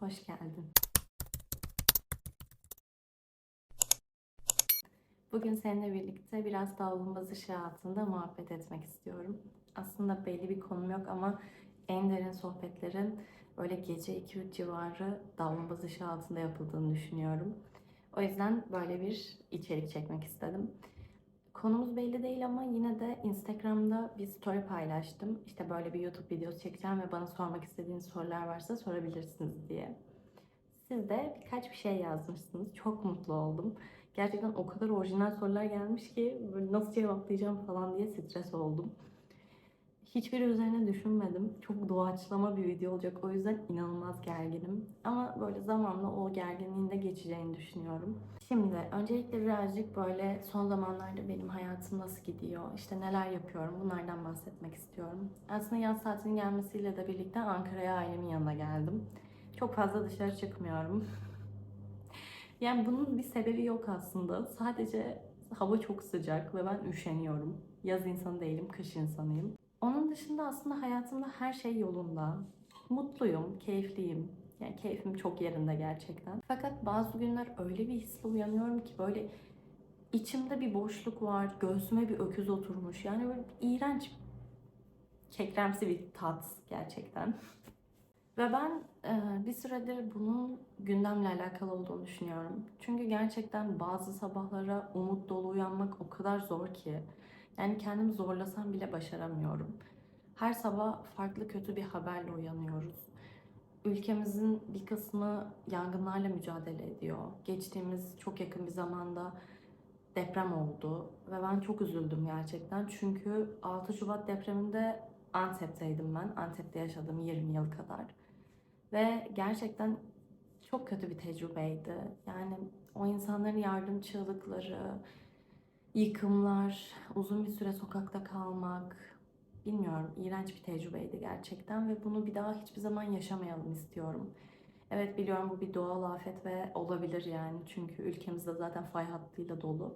hoş geldin. Bugün seninle birlikte biraz davlumbaz ışığı altında muhabbet etmek istiyorum. Aslında belli bir konum yok ama en derin sohbetlerin böyle gece 2-3 civarı davlumbaz ışığı altında yapıldığını düşünüyorum. O yüzden böyle bir içerik çekmek istedim. Konumuz belli değil ama yine de Instagram'da bir story paylaştım. İşte böyle bir YouTube videosu çekeceğim ve bana sormak istediğiniz sorular varsa sorabilirsiniz diye. Siz de birkaç bir şey yazmışsınız. Çok mutlu oldum. Gerçekten o kadar orijinal sorular gelmiş ki nasıl cevaplayacağım falan diye stres oldum. Hiçbiri üzerine düşünmedim. Çok doğaçlama bir video olacak. O yüzden inanılmaz gerginim. Ama böyle zamanla o gerginliğin de geçeceğini düşünüyorum. Şimdi öncelikle birazcık böyle son zamanlarda benim hayatım nasıl gidiyor, işte neler yapıyorum bunlardan bahsetmek istiyorum. Aslında yaz tatilinin gelmesiyle de birlikte Ankara'ya ailemin yanına geldim. Çok fazla dışarı çıkmıyorum. Yani bunun bir sebebi yok aslında. Sadece hava çok sıcak ve ben üşeniyorum. Yaz insanı değilim, kış insanıyım. Onun dışında aslında hayatımda her şey yolunda. Mutluyum, keyifliyim. Yani keyfim çok yerinde gerçekten. Fakat bazı günler öyle bir hisle uyanıyorum ki böyle içimde bir boşluk var, göğsüme bir öküz oturmuş. Yani böyle iğrenç, kekremsi bir tat gerçekten. Ve ben e, bir süredir bunun gündemle alakalı olduğunu düşünüyorum. Çünkü gerçekten bazı sabahlara umut dolu uyanmak o kadar zor ki. Yani kendimi zorlasam bile başaramıyorum. Her sabah farklı kötü bir haberle uyanıyoruz. Ülkemizin bir kısmı yangınlarla mücadele ediyor. Geçtiğimiz çok yakın bir zamanda deprem oldu ve ben çok üzüldüm gerçekten. Çünkü 6 Şubat depreminde Antep'teydim ben. Antep'te yaşadım 20 yıl kadar. Ve gerçekten çok kötü bir tecrübeydi. Yani o insanların yardım çığlıkları, yıkımlar, uzun bir süre sokakta kalmak, bilmiyorum iğrenç bir tecrübeydi gerçekten ve bunu bir daha hiçbir zaman yaşamayalım istiyorum. Evet biliyorum bu bir doğal afet ve olabilir yani çünkü ülkemizde zaten fay hattıyla dolu.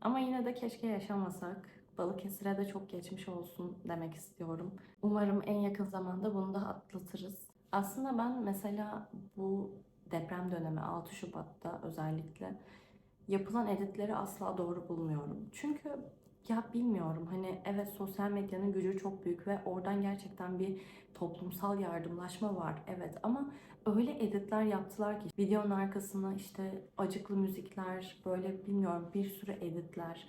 Ama yine de keşke yaşamasak. Balıkesir'e de çok geçmiş olsun demek istiyorum. Umarım en yakın zamanda bunu da atlatırız. Aslında ben mesela bu deprem dönemi 6 Şubat'ta özellikle yapılan editleri asla doğru bulmuyorum. Çünkü ya bilmiyorum hani evet sosyal medyanın gücü çok büyük ve oradan gerçekten bir toplumsal yardımlaşma var. Evet ama öyle editler yaptılar ki videonun arkasına işte acıklı müzikler böyle bilmiyorum bir sürü editler.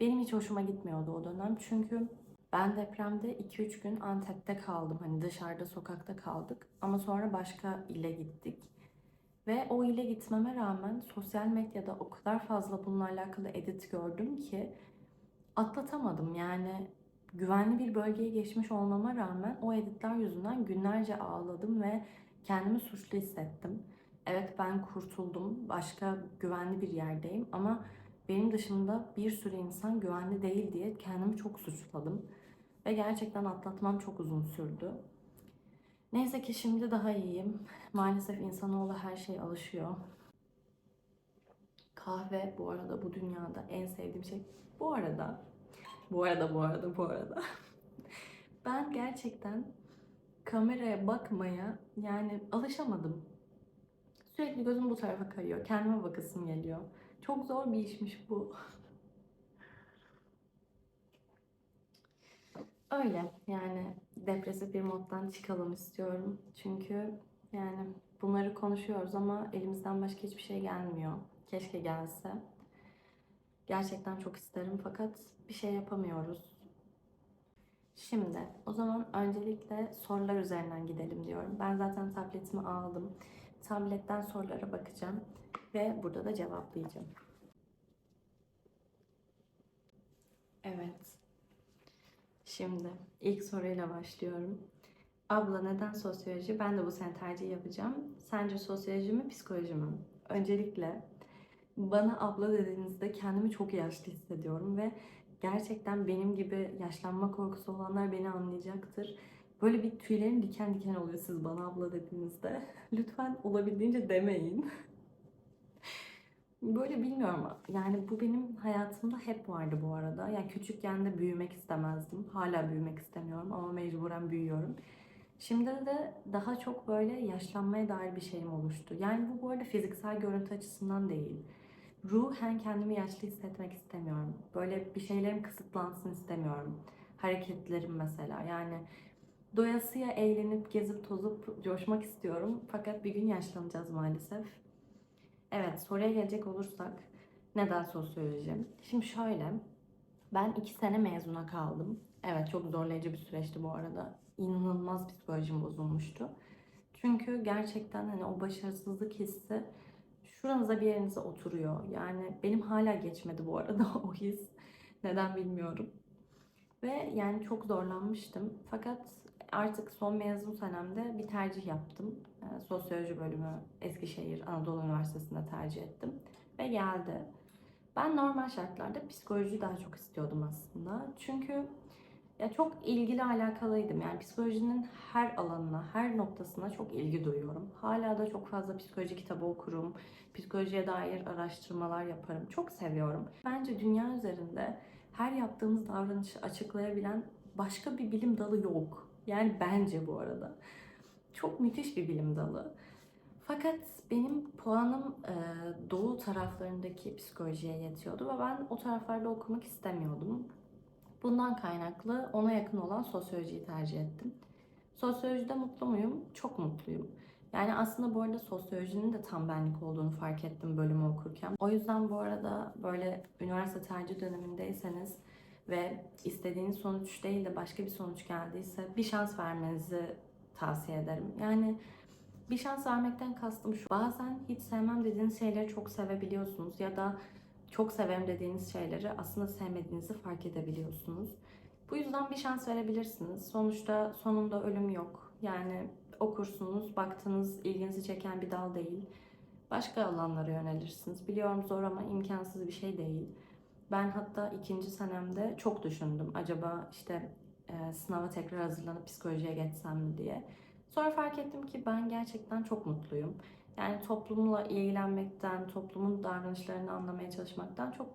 Benim hiç hoşuma gitmiyordu o dönem çünkü ben depremde 2-3 gün Antep'te kaldım. Hani dışarıda sokakta kaldık ama sonra başka ile gittik. Ve o ile gitmeme rağmen sosyal medyada o kadar fazla bununla alakalı edit gördüm ki atlatamadım. Yani güvenli bir bölgeye geçmiş olmama rağmen o editler yüzünden günlerce ağladım ve kendimi suçlu hissettim. Evet ben kurtuldum. Başka güvenli bir yerdeyim ama benim dışımda bir sürü insan güvenli değil diye kendimi çok suçladım. Ve gerçekten atlatmam çok uzun sürdü. Neyse ki şimdi daha iyiyim. Maalesef insanoğlu her şeye alışıyor. Kahve bu arada bu dünyada en sevdiğim şey. Bu arada, bu arada, bu arada, bu arada. ben gerçekten kameraya bakmaya yani alışamadım. Sürekli gözüm bu tarafa kayıyor. Kendime bakasım geliyor. Çok zor bir işmiş bu. Öyle yani depresif bir moddan çıkalım istiyorum. Çünkü yani bunları konuşuyoruz ama elimizden başka hiçbir şey gelmiyor. Keşke gelse. Gerçekten çok isterim fakat bir şey yapamıyoruz. Şimdi o zaman öncelikle sorular üzerinden gidelim diyorum. Ben zaten tabletimi aldım. Tabletten sorulara bakacağım ve burada da cevaplayacağım. Evet. Şimdi ilk soruyla başlıyorum. Abla neden sosyoloji? Ben de bu sene tercih yapacağım. Sence sosyoloji mi, psikoloji mi? Öncelikle bana abla dediğinizde kendimi çok yaşlı hissediyorum ve gerçekten benim gibi yaşlanma korkusu olanlar beni anlayacaktır. Böyle bir tüylerim diken diken oluyor siz bana abla dediğinizde. Lütfen olabildiğince demeyin. Böyle bilmiyorum. Yani bu benim hayatımda hep vardı bu arada. Yani küçükken de büyümek istemezdim. Hala büyümek istemiyorum ama mecburen büyüyorum. Şimdi de daha çok böyle yaşlanmaya dair bir şeyim oluştu. Yani bu bu arada fiziksel görüntü açısından değil. Ruhen kendimi yaşlı hissetmek istemiyorum. Böyle bir şeylerim kısıtlansın istemiyorum. Hareketlerim mesela yani doyasıya eğlenip gezip tozup coşmak istiyorum. Fakat bir gün yaşlanacağız maalesef. Evet soruya gelecek olursak neden sosyoloji? Şimdi şöyle ben iki sene mezuna kaldım. Evet çok zorlayıcı bir süreçti bu arada. İnanılmaz psikolojim bozulmuştu. Çünkü gerçekten hani o başarısızlık hissi şuranıza bir yerinize oturuyor. Yani benim hala geçmedi bu arada o his. Neden bilmiyorum. Ve yani çok zorlanmıştım. Fakat artık son mezun senemde bir tercih yaptım. Ee, Sosyoloji bölümü Eskişehir Anadolu Üniversitesi'nde tercih ettim. Ve geldi. Ben normal şartlarda psikoloji daha çok istiyordum aslında. Çünkü ya çok ilgili alakalıydım. Yani psikolojinin her alanına, her noktasına çok ilgi duyuyorum. Hala da çok fazla psikoloji kitabı okurum. Psikolojiye dair araştırmalar yaparım. Çok seviyorum. Bence dünya üzerinde her yaptığımız davranışı açıklayabilen başka bir bilim dalı yok. Yani bence bu arada. Çok müthiş bir bilim dalı. Fakat benim puanım e, doğu taraflarındaki psikolojiye yetiyordu ve ben o taraflarda okumak istemiyordum. Bundan kaynaklı ona yakın olan sosyolojiyi tercih ettim. Sosyolojide mutlu muyum? Çok mutluyum. Yani aslında bu arada sosyolojinin de tam benlik olduğunu fark ettim bölümü okurken. O yüzden bu arada böyle üniversite tercih dönemindeyseniz ve istediğiniz sonuç değil de başka bir sonuç geldiyse bir şans vermenizi tavsiye ederim. Yani bir şans vermekten kastım şu. Bazen hiç sevmem dediğiniz şeyleri çok sevebiliyorsunuz ya da çok severim dediğiniz şeyleri aslında sevmediğinizi fark edebiliyorsunuz. Bu yüzden bir şans verebilirsiniz. Sonuçta sonunda ölüm yok. Yani okursunuz, baktınız ilginizi çeken bir dal değil. Başka alanlara yönelirsiniz. Biliyorum zor ama imkansız bir şey değil. Ben hatta ikinci senemde çok düşündüm. Acaba işte e, sınava tekrar hazırlanıp psikolojiye geçsem mi diye. Sonra fark ettim ki ben gerçekten çok mutluyum. Yani toplumla ilgilenmekten, toplumun davranışlarını anlamaya çalışmaktan çok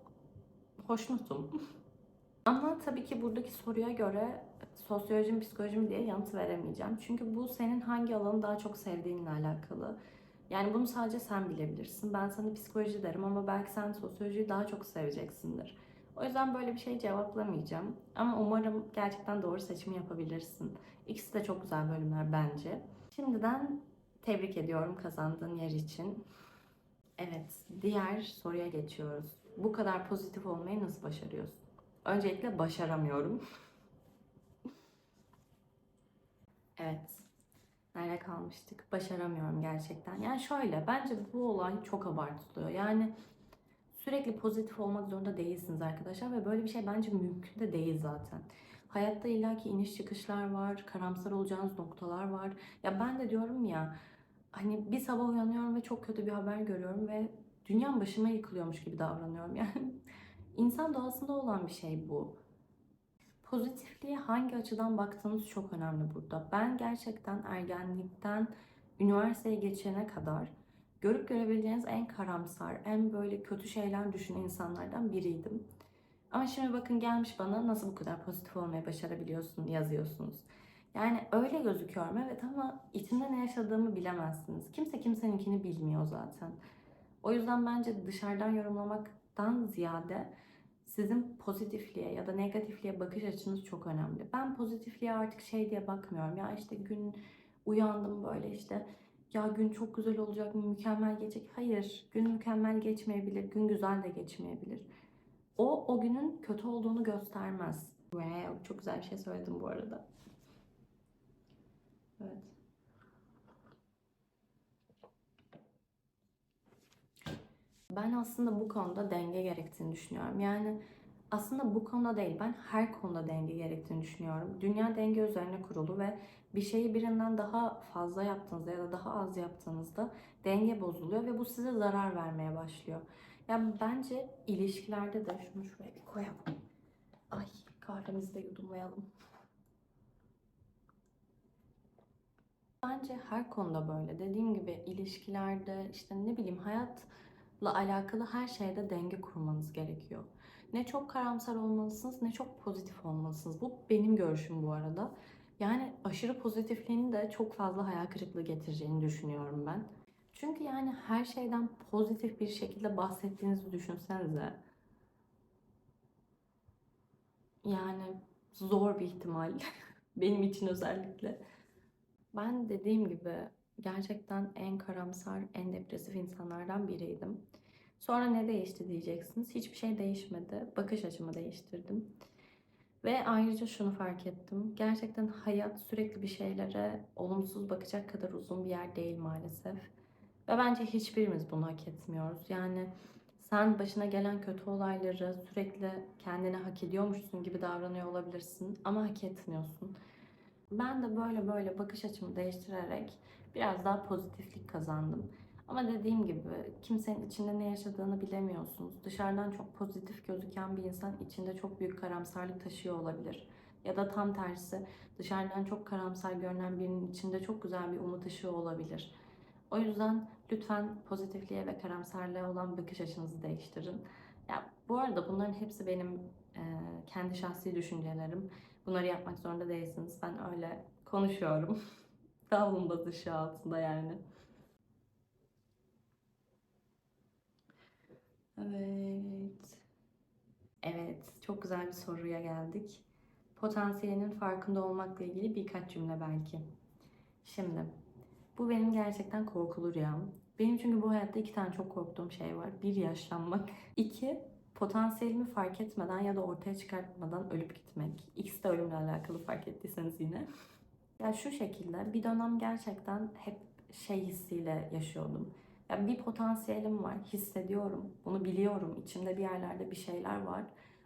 hoşnutum. Ama tabii ki buradaki soruya göre sosyoloji mi psikoloji mi diye yanıt veremeyeceğim. Çünkü bu senin hangi alanı daha çok sevdiğinle alakalı. Yani bunu sadece sen bilebilirsin. Ben sana psikoloji derim ama belki sen sosyolojiyi daha çok seveceksindir. O yüzden böyle bir şey cevaplamayacağım. Ama umarım gerçekten doğru seçimi yapabilirsin. İkisi de çok güzel bölümler bence. Şimdiden tebrik ediyorum kazandığın yer için. Evet, diğer soruya geçiyoruz. Bu kadar pozitif olmayı nasıl başarıyorsun? Öncelikle başaramıyorum. evet. Nerede kalmıştık? Başaramıyorum gerçekten. Yani şöyle, bence bu olay çok abartılıyor. Yani sürekli pozitif olmak zorunda değilsiniz arkadaşlar ve böyle bir şey bence mümkün de değil zaten. Hayatta illaki iniş çıkışlar var, karamsar olacağınız noktalar var. Ya ben de diyorum ya, hani bir sabah uyanıyorum ve çok kötü bir haber görüyorum ve dünyam başıma yıkılıyormuş gibi davranıyorum. Yani insan doğasında olan bir şey bu. Pozitifliğe hangi açıdan baktığınız çok önemli burada. Ben gerçekten ergenlikten üniversiteye geçene kadar görüp görebileceğiniz en karamsar, en böyle kötü şeyler düşünen insanlardan biriydim. Ama şimdi bakın gelmiş bana nasıl bu kadar pozitif olmayı başarabiliyorsun yazıyorsunuz. Yani öyle gözüküyorum evet ama içinde ne yaşadığımı bilemezsiniz. Kimse kimseninkini bilmiyor zaten. O yüzden bence dışarıdan yorumlamaktan ziyade sizin pozitifliğe ya da negatifliğe bakış açınız çok önemli. Ben pozitifliğe artık şey diye bakmıyorum. Ya işte gün uyandım böyle işte ya gün çok güzel olacak, mükemmel geçecek. Hayır, gün mükemmel geçmeyebilir, gün güzel de geçmeyebilir. O, o günün kötü olduğunu göstermez. Ve çok güzel bir şey söyledim bu arada. Evet. Ben aslında bu konuda denge gerektiğini düşünüyorum. Yani aslında bu konuda değil, ben her konuda denge gerektiğini düşünüyorum. Dünya denge üzerine kurulu ve bir şeyi birinden daha fazla yaptığınızda ya da daha az yaptığınızda denge bozuluyor ve bu size zarar vermeye başlıyor. Yani bence ilişkilerde de şunu şuraya bir koyalım. Ay kahvemizi de yudumlayalım. Bence her konuda böyle. Dediğim gibi ilişkilerde işte ne bileyim hayatla alakalı her şeyde denge kurmanız gerekiyor. Ne çok karamsar olmalısınız ne çok pozitif olmalısınız. Bu benim görüşüm bu arada. Yani aşırı pozitifliğin de çok fazla hayal kırıklığı getireceğini düşünüyorum ben. Çünkü yani her şeyden pozitif bir şekilde bahsettiğinizi düşünsenize. Yani zor bir ihtimal. Benim için özellikle. Ben dediğim gibi gerçekten en karamsar, en depresif insanlardan biriydim. Sonra ne değişti diyeceksiniz. Hiçbir şey değişmedi. Bakış açımı değiştirdim. Ve ayrıca şunu fark ettim. Gerçekten hayat sürekli bir şeylere olumsuz bakacak kadar uzun bir yer değil maalesef. Ve bence hiçbirimiz bunu hak etmiyoruz. Yani sen başına gelen kötü olayları sürekli kendine hak ediyormuşsun gibi davranıyor olabilirsin ama hak etmiyorsun. Ben de böyle böyle bakış açımı değiştirerek biraz daha pozitiflik kazandım. Ama dediğim gibi kimsenin içinde ne yaşadığını bilemiyorsunuz. Dışarıdan çok pozitif gözüken bir insan içinde çok büyük karamsarlık taşıyor olabilir. Ya da tam tersi dışarıdan çok karamsar görünen birinin içinde çok güzel bir umut ışığı olabilir. O yüzden lütfen pozitifliğe ve karamsarlığa olan bakış açınızı değiştirin. Ya bu arada bunların hepsi benim e, kendi şahsi düşüncelerim. Bunları yapmak zorunda değilsiniz. Ben öyle konuşuyorum. Davlumbaz ışığı altında yani. Evet. Evet, çok güzel bir soruya geldik. Potansiyelinin farkında olmakla ilgili birkaç cümle belki. Şimdi, bu benim gerçekten korkulu rüyam. Benim çünkü bu hayatta iki tane çok korktuğum şey var. Bir, yaşlanmak. İki, potansiyelimi fark etmeden ya da ortaya çıkartmadan ölüp gitmek. İkisi de ölümle alakalı fark ettiyseniz yine. Ya şu şekilde bir dönem gerçekten hep şey hissiyle yaşıyordum. Ya bir potansiyelim var, hissediyorum, bunu biliyorum, içimde bir yerlerde bir şeyler var.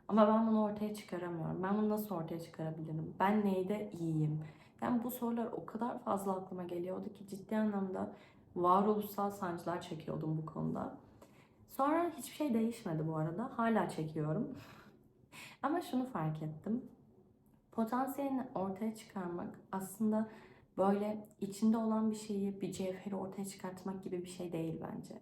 Ama ben bunu ortaya çıkaramıyorum. Ben bunu nasıl ortaya çıkarabilirim? Ben neyde iyiyim? Yani bu sorular o kadar fazla aklıma geliyordu ki ciddi anlamda varoluşsal sancılar çekiyordum bu konuda. Sonra hiçbir şey değişmedi bu arada. Hala çekiyorum. Ama şunu fark ettim. Potansiyelini ortaya çıkarmak aslında böyle içinde olan bir şeyi, bir cevheri ortaya çıkartmak gibi bir şey değil bence.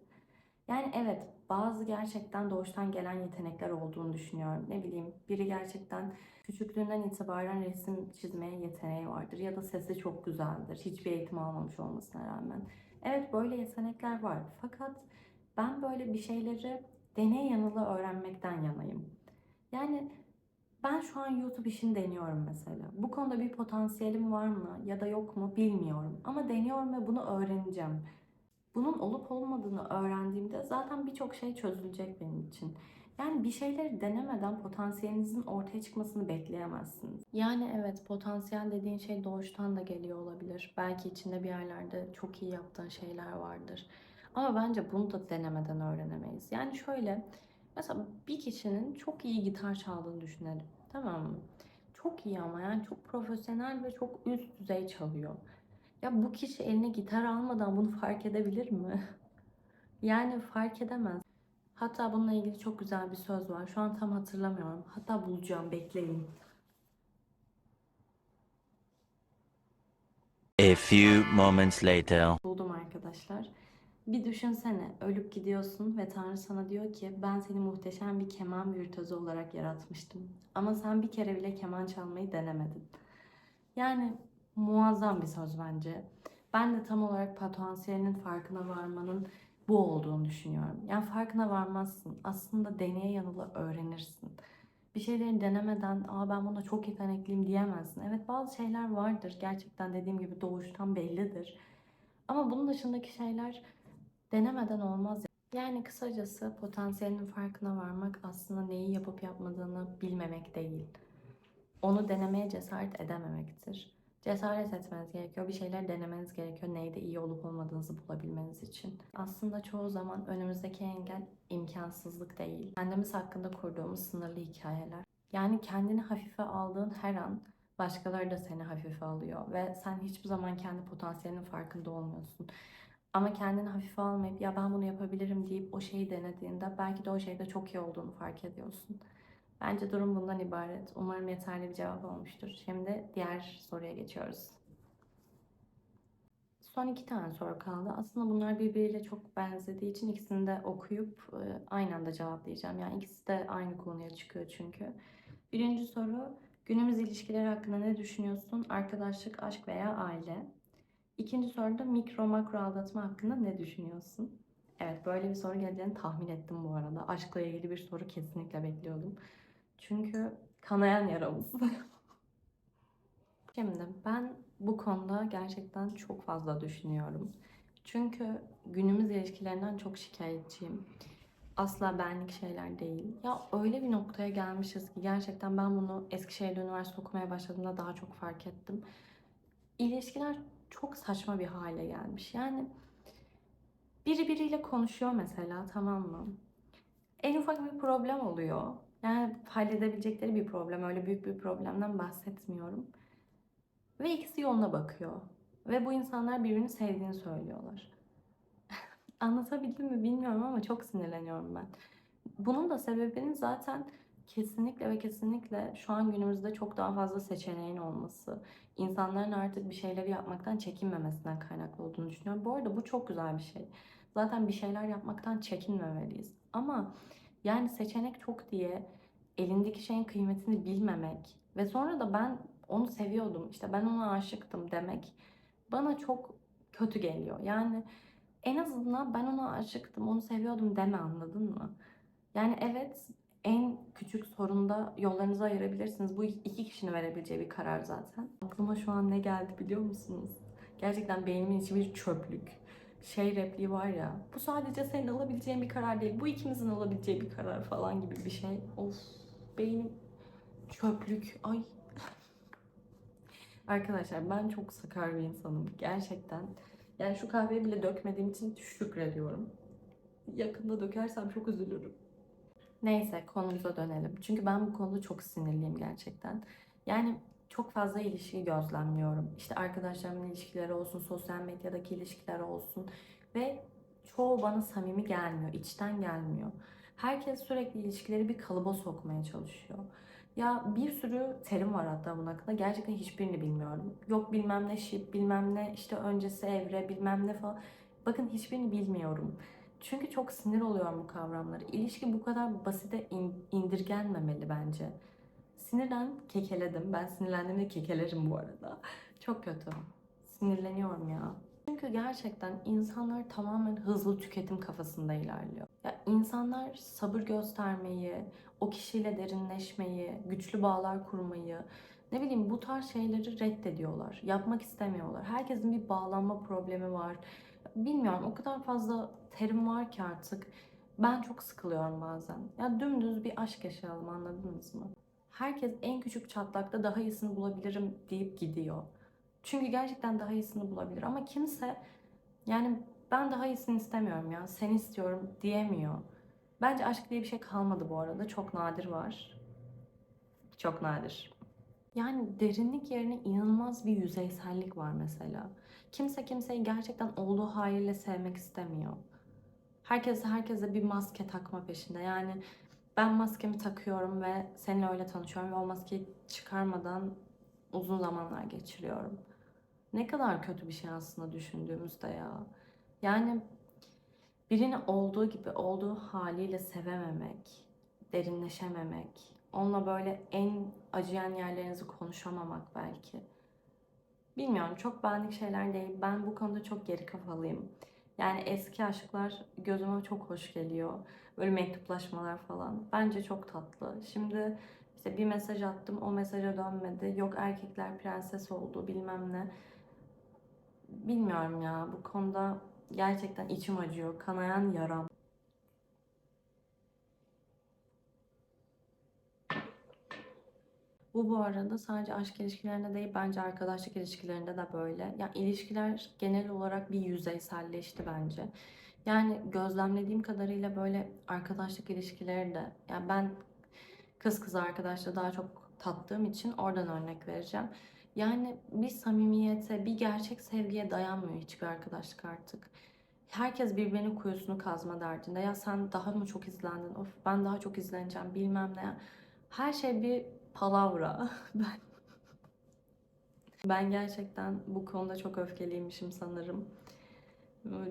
Yani evet bazı gerçekten doğuştan gelen yetenekler olduğunu düşünüyorum. Ne bileyim biri gerçekten küçüklüğünden itibaren resim çizmeye yeteneği vardır ya da sesi çok güzeldir. Hiçbir eğitim almamış olmasına rağmen. Evet böyle yetenekler var. Fakat ben böyle bir şeyleri deney yanıla öğrenmekten yanayım. Yani ben şu an YouTube işini deniyorum mesela. Bu konuda bir potansiyelim var mı ya da yok mu bilmiyorum. Ama deniyorum ve bunu öğreneceğim. Bunun olup olmadığını öğrendiğimde zaten birçok şey çözülecek benim için. Yani bir şeyleri denemeden potansiyelinizin ortaya çıkmasını bekleyemezsiniz. Yani evet potansiyel dediğin şey doğuştan da geliyor olabilir. Belki içinde bir yerlerde çok iyi yaptığın şeyler vardır. Ama bence bunu da denemeden öğrenemeyiz. Yani şöyle mesela bir kişinin çok iyi gitar çaldığını düşünelim. Tamam mı? Çok iyi ama yani çok profesyonel ve çok üst düzey çalıyor. Ya bu kişi eline gitar almadan bunu fark edebilir mi? Yani fark edemez. Hatta bununla ilgili çok güzel bir söz var. Şu an tam hatırlamıyorum. Hatta bulacağım, bekleyin. A few moments later. Buldum arkadaşlar. Bir düşünsene, ölüp gidiyorsun ve Tanrı sana diyor ki ben seni muhteşem bir keman virtüözü olarak yaratmıştım. Ama sen bir kere bile keman çalmayı denemedin. Yani muazzam bir söz bence. Ben de tam olarak potansiyelinin farkına varmanın bu olduğunu düşünüyorum. Yani farkına varmazsın. Aslında deneye yanıla öğrenirsin. Bir şeyleri denemeden Aa ben buna çok yetenekliyim diyemezsin. Evet bazı şeyler vardır. Gerçekten dediğim gibi doğuştan bellidir. Ama bunun dışındaki şeyler denemeden olmaz. Yani kısacası potansiyelinin farkına varmak aslında neyi yapıp yapmadığını bilmemek değil. Onu denemeye cesaret edememektir. Cesaret etmeniz gerekiyor. Bir şeyler denemeniz gerekiyor. Neyde iyi olup olmadığınızı bulabilmeniz için. Aslında çoğu zaman önümüzdeki engel imkansızlık değil. Kendimiz hakkında kurduğumuz sınırlı hikayeler. Yani kendini hafife aldığın her an başkaları da seni hafife alıyor. Ve sen hiçbir zaman kendi potansiyelinin farkında olmuyorsun. Ama kendini hafife almayıp ya ben bunu yapabilirim deyip o şeyi denediğinde belki de o şeyde çok iyi olduğunu fark ediyorsun. Bence durum bundan ibaret. Umarım yeterli bir cevap olmuştur. Şimdi diğer soruya geçiyoruz. Son iki tane soru kaldı. Aslında bunlar birbiriyle çok benzediği için ikisini de okuyup e, aynı anda cevaplayacağım. Yani ikisi de aynı konuya çıkıyor çünkü. Birinci soru, Günümüz ilişkileri hakkında ne düşünüyorsun? Arkadaşlık, aşk veya aile? İkinci soruda mikro makro aldatma hakkında ne düşünüyorsun? Evet böyle bir soru geleceğini tahmin ettim bu arada. Aşkla ilgili bir soru kesinlikle bekliyordum. Çünkü kanayan yaramız. Şimdi ben bu konuda gerçekten çok fazla düşünüyorum. Çünkü günümüz ilişkilerinden çok şikayetçiyim. Asla benlik şeyler değil. Ya öyle bir noktaya gelmişiz ki gerçekten ben bunu Eskişehir'de üniversite okumaya başladığımda daha çok fark ettim. İlişkiler çok saçma bir hale gelmiş. Yani biri biriyle konuşuyor mesela tamam mı? En ufak bir problem oluyor. Yani halledebilecekleri bir problem. Öyle büyük bir problemden bahsetmiyorum. Ve ikisi yoluna bakıyor. Ve bu insanlar birbirini sevdiğini söylüyorlar. Anlatabildim mi bilmiyorum ama çok sinirleniyorum ben. Bunun da sebebinin zaten kesinlikle ve kesinlikle şu an günümüzde çok daha fazla seçeneğin olması. İnsanların artık bir şeyleri yapmaktan çekinmemesinden kaynaklı olduğunu düşünüyorum. Bu arada bu çok güzel bir şey. Zaten bir şeyler yapmaktan çekinmemeliyiz. Ama yani seçenek çok diye elindeki şeyin kıymetini bilmemek ve sonra da ben onu seviyordum, işte ben ona aşıktım demek bana çok kötü geliyor. Yani en azından ben ona aşıktım, onu seviyordum deme anladın mı? Yani evet en küçük sorunda yollarınızı ayırabilirsiniz. Bu iki kişinin verebileceği bir karar zaten. Aklıma şu an ne geldi biliyor musunuz? Gerçekten beynimin içi bir çöplük. Şey repliği var ya, bu sadece senin alabileceğin bir karar değil, bu ikimizin alabileceği bir karar falan gibi bir şey. Of, beynim çöplük. Ay. Arkadaşlar ben çok sakar bir insanım gerçekten. Yani şu kahveyi bile dökmediğim için şükrediyorum. Yakında dökersem çok üzülürüm. Neyse konumuza dönelim. Çünkü ben bu konuda çok sinirliyim gerçekten. Yani çok fazla ilişki gözlemliyorum. İşte arkadaşlarımın ilişkileri olsun, sosyal medyadaki ilişkiler olsun. Ve çoğu bana samimi gelmiyor, içten gelmiyor. Herkes sürekli ilişkileri bir kalıba sokmaya çalışıyor. Ya bir sürü terim var hatta bunun hakkında. Gerçekten hiçbirini bilmiyorum. Yok bilmem ne şip, bilmem ne işte öncesi evre, bilmem ne falan. Bakın hiçbirini bilmiyorum. Çünkü çok sinir oluyorum bu kavramlara. İlişki bu kadar basite in- indirgenmemeli bence. Sinirden kekeledim. Ben sinirlendiğimde kekelerim bu arada. Çok kötü. Sinirleniyorum ya. Çünkü gerçekten insanlar tamamen hızlı tüketim kafasında ilerliyor. Ya insanlar sabır göstermeyi, o kişiyle derinleşmeyi, güçlü bağlar kurmayı, ne bileyim bu tarz şeyleri reddediyorlar. Yapmak istemiyorlar. Herkesin bir bağlanma problemi var. Bilmiyorum o kadar fazla terim var ki artık. Ben çok sıkılıyorum bazen. Ya dümdüz bir aşk yaşayalım anladınız mı? Herkes en küçük çatlakta daha iyisini bulabilirim deyip gidiyor. Çünkü gerçekten daha iyisini bulabilir ama kimse yani ben daha iyisini istemiyorum ya seni istiyorum diyemiyor. Bence aşk diye bir şey kalmadı bu arada. Çok nadir var. Çok nadir. Yani derinlik yerine inanılmaz bir yüzeysellik var mesela. Kimse kimseyi gerçekten olduğu haliyle sevmek istemiyor. Herkes herkese bir maske takma peşinde. Yani ben maskemi takıyorum ve seninle öyle tanışıyorum ve o maskeyi çıkarmadan uzun zamanlar geçiriyorum. Ne kadar kötü bir şey aslında düşündüğümüzde ya. Yani birini olduğu gibi olduğu haliyle sevememek, derinleşememek, onunla böyle en acıyan yerlerinizi konuşamamak belki. Bilmiyorum çok benlik şeyler değil. Ben bu konuda çok geri kafalıyım. Yani eski aşklar gözüme çok hoş geliyor. Böyle mektuplaşmalar falan. Bence çok tatlı. Şimdi işte bir mesaj attım o mesaja dönmedi. Yok erkekler prenses oldu bilmem ne. Bilmiyorum ya bu konuda gerçekten içim acıyor. Kanayan yaram. Bu bu arada sadece aşk ilişkilerinde değil bence arkadaşlık ilişkilerinde de böyle. Ya ilişkiler genel olarak bir yüzeyselleşti bence. Yani gözlemlediğim kadarıyla böyle arkadaşlık ilişkileri de yani ben kız kız arkadaşla daha çok tattığım için oradan örnek vereceğim. Yani bir samimiyete, bir gerçek sevgiye dayanmıyor hiçbir arkadaşlık artık. Herkes birbirinin kuyusunu kazma derdinde. Ya sen daha mı çok izlendin? Of ben daha çok izleneceğim bilmem ne. Her şey bir palavra. Ben ben gerçekten bu konuda çok öfkeliymişim sanırım.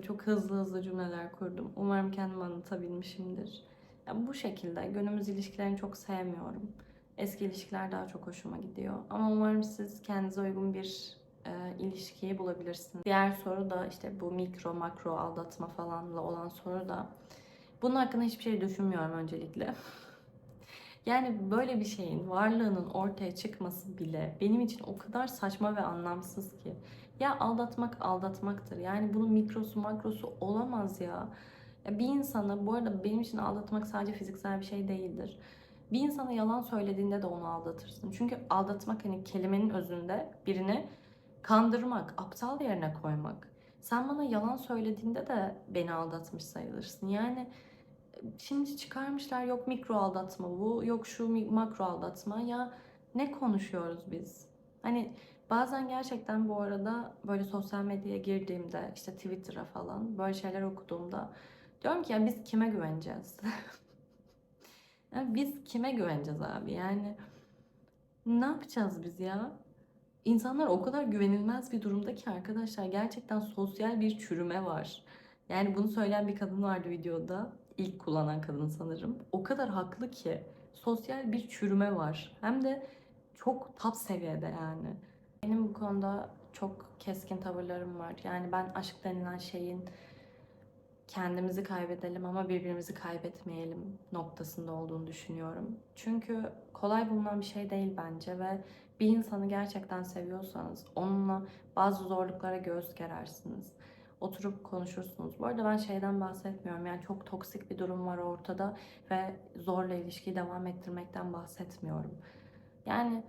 Çok hızlı hızlı cümleler kurdum. Umarım kendimi anlatabilmişimdir. Ya bu şekilde günümüz ilişkilerini çok sevmiyorum. Eski ilişkiler daha çok hoşuma gidiyor. Ama umarım siz kendinize uygun bir e, ilişkiyi bulabilirsiniz. Diğer soru da işte bu mikro makro aldatma falanla olan soru da bunun hakkında hiçbir şey düşünmüyorum öncelikle. Yani böyle bir şeyin varlığının ortaya çıkması bile benim için o kadar saçma ve anlamsız ki. Ya aldatmak aldatmaktır. Yani bunun mikrosu makrosu olamaz ya. Ya bir insana bu arada benim için aldatmak sadece fiziksel bir şey değildir. Bir insana yalan söylediğinde de onu aldatırsın. Çünkü aldatmak hani kelimenin özünde birini kandırmak, aptal yerine koymak. Sen bana yalan söylediğinde de beni aldatmış sayılırsın. Yani şimdi çıkarmışlar yok mikro aldatma bu, yok şu makro aldatma. Ya ne konuşuyoruz biz? Hani bazen gerçekten bu arada böyle sosyal medyaya girdiğimde işte Twitter'a falan böyle şeyler okuduğumda diyorum ki ya biz kime güveneceğiz? Ya biz kime güveneceğiz abi? Yani ne yapacağız biz ya? İnsanlar o kadar güvenilmez bir durumda ki arkadaşlar gerçekten sosyal bir çürüme var. Yani bunu söyleyen bir kadın vardı videoda. İlk kullanan kadın sanırım. O kadar haklı ki sosyal bir çürüme var. Hem de çok top seviyede yani. Benim bu konuda çok keskin tavırlarım var. Yani ben aşk denilen şeyin kendimizi kaybedelim ama birbirimizi kaybetmeyelim noktasında olduğunu düşünüyorum. Çünkü kolay bulunan bir şey değil bence ve bir insanı gerçekten seviyorsanız onunla bazı zorluklara göğüs gerersiniz. Oturup konuşursunuz. Bu arada ben şeyden bahsetmiyorum. Yani çok toksik bir durum var ortada ve zorla ilişkiyi devam ettirmekten bahsetmiyorum. Yani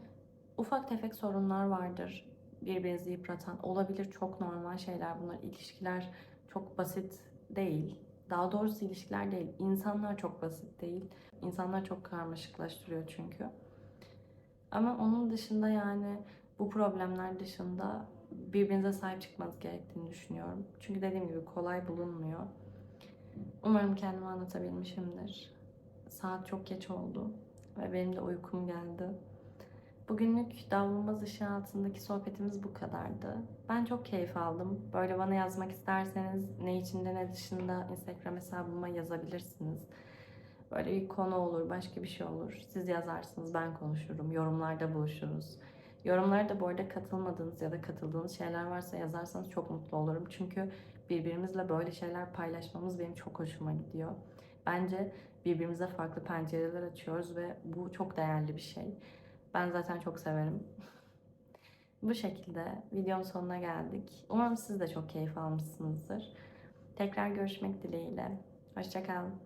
ufak tefek sorunlar vardır birbirinizi yıpratan. Olabilir çok normal şeyler bunlar. İlişkiler çok basit değil. Daha doğrusu ilişkiler değil. İnsanlar çok basit değil. İnsanlar çok karmaşıklaştırıyor çünkü. Ama onun dışında yani bu problemler dışında birbirinize sahip çıkmanız gerektiğini düşünüyorum. Çünkü dediğim gibi kolay bulunmuyor. Umarım kendimi anlatabilmişimdir. Saat çok geç oldu ve benim de uykum geldi. Bugünlük davulmaz ışığı altındaki sohbetimiz bu kadardı. Ben çok keyif aldım. Böyle bana yazmak isterseniz ne içinde ne dışında Instagram hesabıma yazabilirsiniz. Böyle bir konu olur, başka bir şey olur. Siz yazarsınız, ben konuşurum. Yorumlarda buluşuruz. Yorumlara da bu arada katılmadığınız ya da katıldığınız şeyler varsa yazarsanız çok mutlu olurum. Çünkü birbirimizle böyle şeyler paylaşmamız benim çok hoşuma gidiyor. Bence birbirimize farklı pencereler açıyoruz ve bu çok değerli bir şey. Ben zaten çok severim. Bu şekilde videonun sonuna geldik. Umarım siz de çok keyif almışsınızdır. Tekrar görüşmek dileğiyle. Hoşçakalın.